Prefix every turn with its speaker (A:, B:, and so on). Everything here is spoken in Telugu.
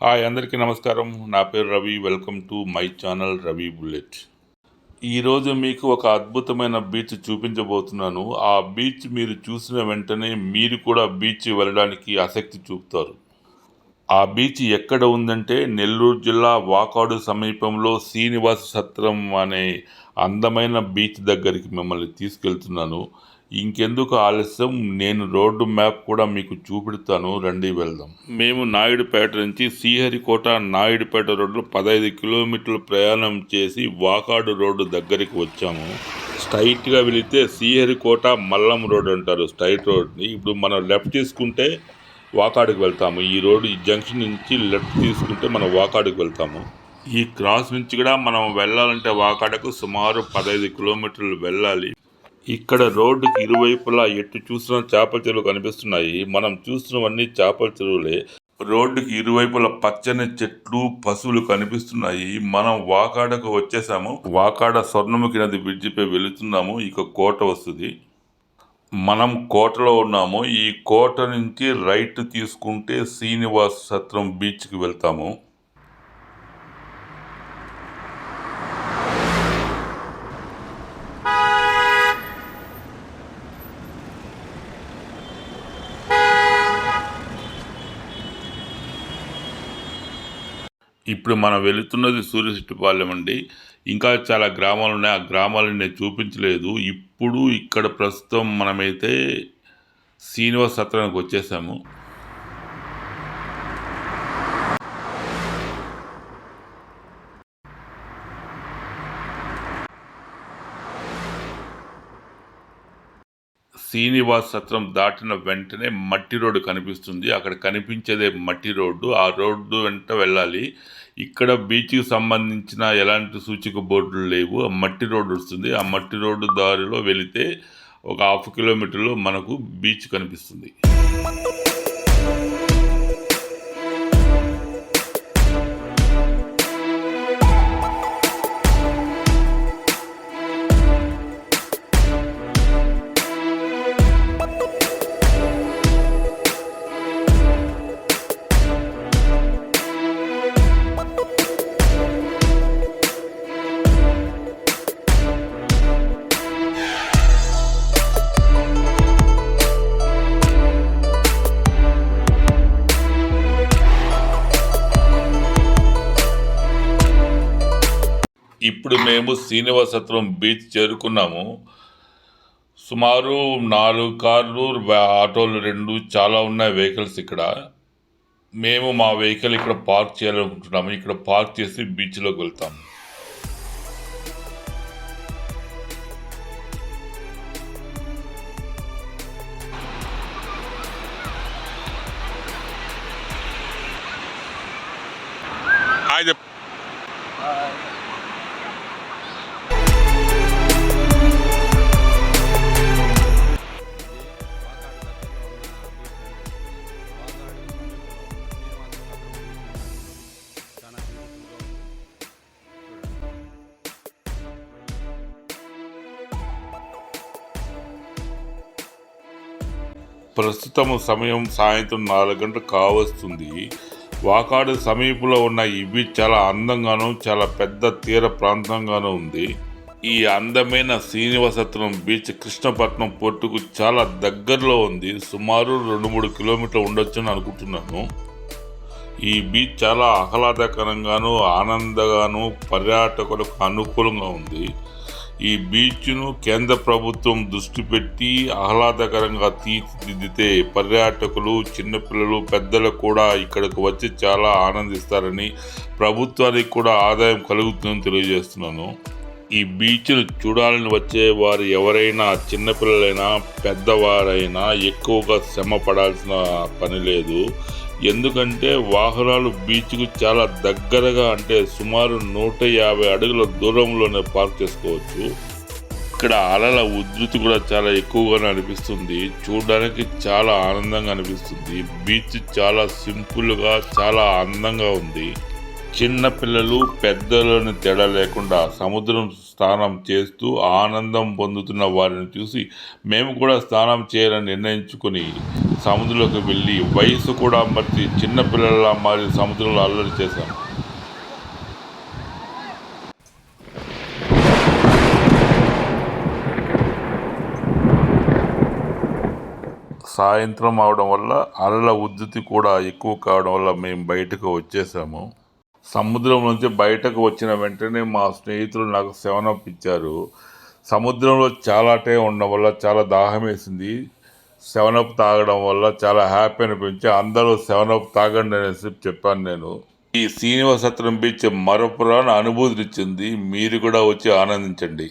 A: హాయ్ అందరికీ నమస్కారం. నా పేరు Ravi. Welcome to my channel Ravi bullet. ఈరోజు మీకు ఒక అద్భుతమైన బీచ్ చూపించబోతున్నాను. ఆ బీచ్ మీరు చూసిన వెంటనే మీరు కూడా బీచ్ వెళ్ళడానికి ఆసక్తి చూపుతారు. ఆ బీచ్ ఎక్కడ ఉందంటే నెల్లూరు జిల్లా వాకాడు సమీపంలో శ్రీనివాస సత్రం అనే అందమైన బీచ్ దగ్గరికి మిమ్మల్ని తీసుకెళ్తున్నాను. ఇంకెందుకు ఆలస్యం? నేను రోడ్డు మ్యాప్ కూడా మీకు చూపెడతాను. రండి వెళ్దాం. మేము నాయుడుపేట నుంచి శ్రీహరికోట నాయుడుపేట రోడ్లు పదహైదు కిలోమీటర్లు ప్రయాణం చేసి వాకాడు రోడ్డు దగ్గరికి వచ్చాము. స్ట్రైట్గా వెళితే శ్రీహరికోట మల్లం రోడ్ అంటారు స్ట్రైట్ రోడ్ని. ఇప్పుడు మనం లెఫ్ట్ తీసుకుంటే వాకాడుకు వెళ్తాము. ఈ రోడ్డు ఈ జంక్షన్ నుంచి లెఫ్ట్ తీసుకుంటే మనం వాకాడుకు వెళ్తాము. ఈ క్రాస్ నుంచి కూడా మనం వెళ్ళాలంటే వాకాడకు సుమారు పదహైదు కిలోమీటర్లు వెళ్ళాలి. ఇక్కడ రోడ్డుకి ఇరువైపులా ఎటు చూసిన చేపల చెరువులు కనిపిస్తున్నాయి. మనం చూస్తున్నవన్నీ చేపల చెరువులే. రోడ్డుకి ఇరువైపుల పచ్చని చెట్లు పశువులు కనిపిస్తున్నాయి. మనం వాకాడకు వచ్చేసాము. వాకాడ స్వర్ణముఖి నది బ్రిడ్జిపై వెళుతున్నాము. ఇక కోట వస్తుంది. మనం కోటలో ఉన్నాము. ఈ కోట నుంచి రైట్ తీసుకుంటే శ్రీనివాస సత్రం బీచ్కి వెళ్తాము. ఇప్పుడు మనం వెళుతున్నది సూర్యశెట్టిపాలెం అండి. ఇంకా చాలా గ్రామాలు ఉన్నాయి ఆ గ్రామాలను నేను చూపించలేదు. ఇప్పుడు ఇక్కడ ప్రస్తుతం మనమైతే శ్రీనివాస సత్రానికి వచ్చేసాము. శ్రీనివాస్ సత్రం దాటిన వెంటనే మట్టి రోడ్డు కనిపిస్తుంది. అక్కడ కనిపించేదే మట్టి రోడ్డు. ఆ రోడ్డు వెంట వెళ్ళాలి. ఇక్కడ బీచ్కి సంబంధించిన ఎలాంటి సూచిక బోర్డులు లేవు. ఆ మట్టి రోడ్డు వస్తుంది. ఆ మట్టి రోడ్డు దారిలో వెళితే ఒక హాఫ్ కిలోమీటర్లో మనకు బీచ్ కనిపిస్తుంది. ఇప్పుడు మేము శ్రీనివాసత్వం బీచ్ చేరుకున్నాము. సుమారు నాలుగు కార్లు ఆటోలు రెండు చాలా ఉన్నాయి వెహికల్స్ ఇక్కడ. మేము మా వెహికల్ ఇక్కడ పార్క్ చేయాలనుకుంటున్నాము. ఇక్కడ పార్క్ చేసి బీచ్లోకి వెళ్తాము. ప్రస్తుతం సమయం సాయంత్రం నాలుగు గంటలు కావస్తుంది. వాకాడు సమీపంలో ఉన్న ఈ బీచ్ చాలా అందంగాను చాలా పెద్ద తీర ప్రాంతంగాను ఉంది. ఈ అందమైన శ్రీనివాసత్వం బీచ్ కృష్ణపట్నం పోర్టుకు చాలా దగ్గరలో ఉంది. సుమారు రెండు మూడు కిలోమీటర్లు ఉండొచ్చని అనుకుంటున్నాను. ఈ బీచ్ చాలా ఆహ్లాదకరంగాను ఆనందగాను పర్యాటకులకు అనుకూలంగా ఉంది. ఈ బీచ్ను కేంద్ర ప్రభుత్వం దృష్టి పెట్టి ఆహ్లాదకరంగా తీర్చిదిద్దితే పర్యాటకులు చిన్నపిల్లలు పెద్దలు కూడా ఇక్కడికి వచ్చి చాలా ఆనందిస్తారని ప్రభుత్వానికి కూడా ఆదాయం కలుగుతుందని తెలియజేస్తున్నాను. ఈ బీచ్ను చూడాలని వచ్చే వారు ఎవరైనా చిన్నపిల్లలైనా పెద్దవారైనా ఎక్కువగా శ్రమ పడాల్సిన పని లేదు. ఎందుకంటే వాహనాలు బీచ్కు చాలా దగ్గరగా అంటే సుమారు నూట యాభై అడుగుల దూరంలోనే పార్క్ చేసుకోవచ్చు. ఇక్కడ అలల ఉధృతి కూడా చాలా ఎక్కువగానే అనిపిస్తుంది. చూడడానికి చాలా ఆనందంగా అనిపిస్తుంది. బీచ్ చాలా సింపుల్గా చాలా అందంగా ఉంది. చిన్న పిల్లలు పెద్దలను తేడా లేకుండా సముద్రం స్నానం చేస్తూ ఆనందం పొందుతున్న వారిని చూసి మేము కూడా స్నానం చేయాలని నిర్ణయించుకొని సముద్రంలోకి వెళ్ళి వయసు కూడా మర్చి చిన్నపిల్లల మారి సముద్రంలో అల్లరి చేశాం సాయంత్రం అవడం వల్ల అలల ఉద్ధృతి కూడా ఎక్కువ కావడం వల్ల మేము బయటకు వచ్చేసాము. సముద్రం నుంచి బయటకు వచ్చిన వెంటనే మా స్నేహితులు నాకు సెవెనప్ ఇచ్చారు. సముద్రంలో చాలా టైం ఉండడం వల్ల చాలా దాహం వేసింది సెవెనప్ తాగడం వల్ల చాలా హ్యాపీ అనిపించి అందరూ సెవెన్అప్ తాగండి అనేసి చెప్పాను నేను. ఈ శ్రీనివాసత్రం బీచ్ మరపురాని అనుభూతినిచ్చింది. మీరు కూడా వచ్చి ఆనందించండి.